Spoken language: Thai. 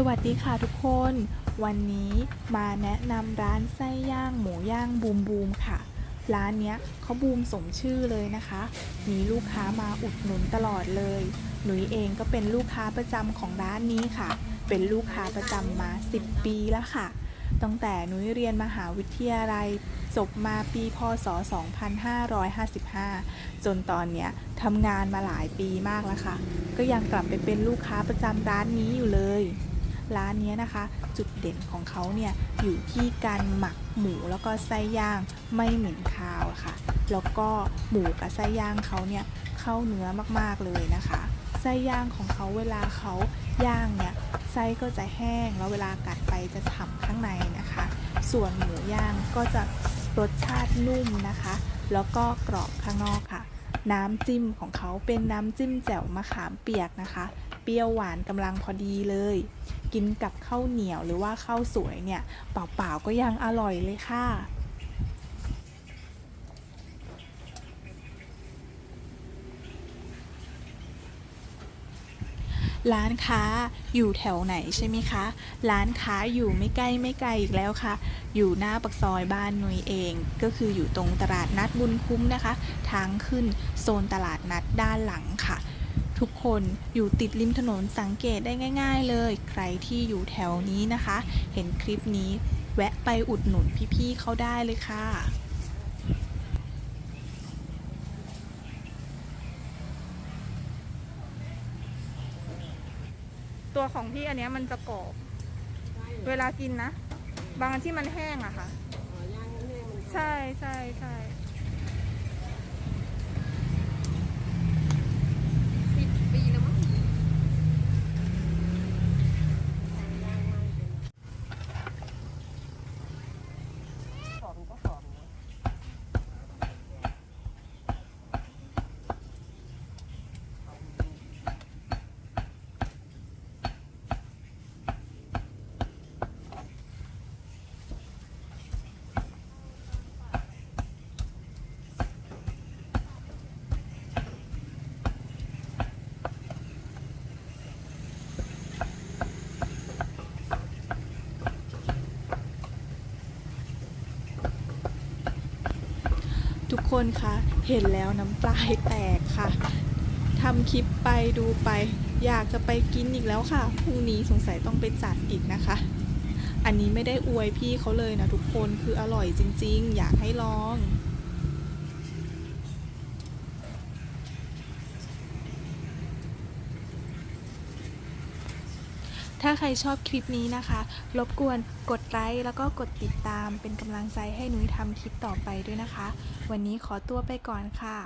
สวัสดีค่ะทุกคน วันนี้มาแนะนำร้านไส้ย่างหมูย่างบูมบูมค่ะ ร้านเนี้ยเขาบูมสมชื่อเลยนะคะ มีลูกค้ามาอุดหนุนตลอดเลย หนุยเองก็เป็นลูกค้าประจำของร้านนี้ค่ะ เป็นลูกค้าประจำมา 10 ปีแล้วค่ะ ตั้งแต่หนุยเรียนมหาวิทยาลัยจบมาปีพศ 2555 จนตอนเนี้ยทำงานมาหลายปีมากแล้วค่ะ ก็ยังกลับไปเป็นลูกค้าประจำร้านนี้อยู่เลย ร้านนี้นะคะ จุดเด่นของเขาเนี่ยอยู่ที่การหมักหมูแล้วก็ไส้ย่างไม่เหม็นคาวค่ะ แล้วก็หมูกับไส้ย่างเขาเนี่ยเข้าเนื้อมากๆเลยนะคะไส้ย่างของเขาเวลาเขาย่างเนี่ยไส้ก็จะแห้งแล้วเวลากัดไปจะฉ่ำข้างในนะคะ ส่วนหมูย่างก็จะรสชาตินุ่มนะคะ แล้วก็กรอบข้างนอกค่ะ น้ำจิ้มของเขาเป็นน้ำจิ้มแจ่วมะขามเปียกนะคะ เปรี้ยวหวานกำลังพอดีเลย กินกับข้าวเหนียวหรือว่าข้าวสวยเนี่ย เปล่าๆก็ยังอร่อยเลยค่ะร้านค้าอยู่แถวไหนใช่ไหมคะ ร้านค้าอยู่ไม่ใกล้ไม่ไกลอีกแล้วค่ะ อยู่หน้าปักซอยบ้านนุยเอง ก็คืออยู่ตรงตลาดนัดบุญคุ้มนะคะ ทางขึ้นโซนตลาดนัดด้านหลังค่ะ ทุกคนอยู่ติดริมถนนสังเกตได้ง่าย ๆ เลย ใครที่อยู่แถวนี้นะคะ เห็นคลิปนี้แวะไปอุดหนุนพี่ๆเขาได้เลยค่ะตัวของพี่อันเนี้ยมันจะกรอบ เวลากินนะ บางอันที่มันแห้งอะค่ะ ใช่ใช่ใช่ ทุกคนคะเห็นแล้วน้ำปลายแตกค่ะทำคลิปไปดูไป อยากจะไปกินอีกแล้วค่ะพรุ่งนี้สงสัยต้องไปจัดอีกนะคะ อันนี้ไม่ได้อวยพี่เขาเลยนะทุกคนคืออร่อยจริง ๆ อยากให้ลอง ถ้าใครชอบคลิปนี้นะคะ รบกวนกดไลค์แล้วก็กดติดตามเป็นกำลังใจให้หนุ้ยทำคลิปต่อไปด้วยนะคะ วันนี้ขอตัวไปก่อนค่ะ